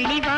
வழிவா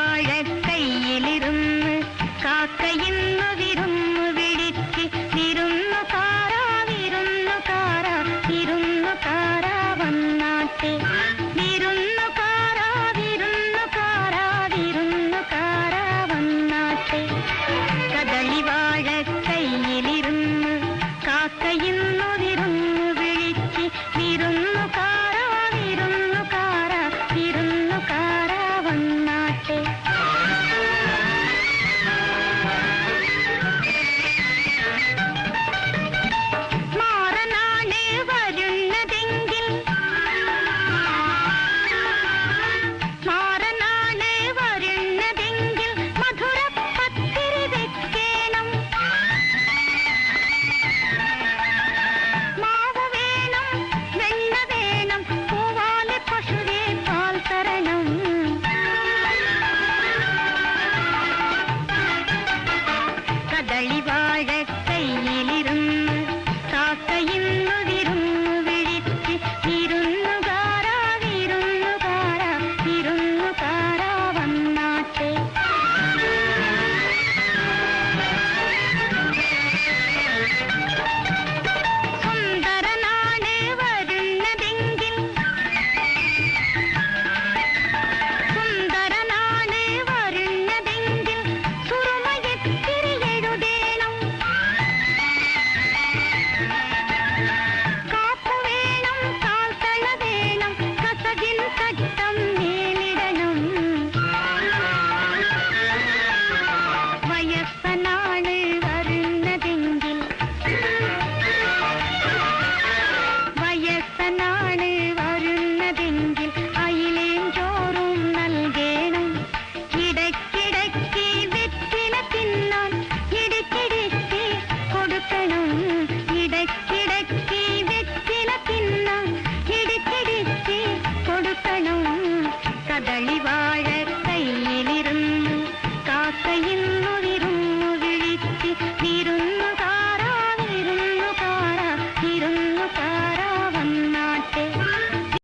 salida. கதளி வாழ கையிலிருந்து காக்கையின்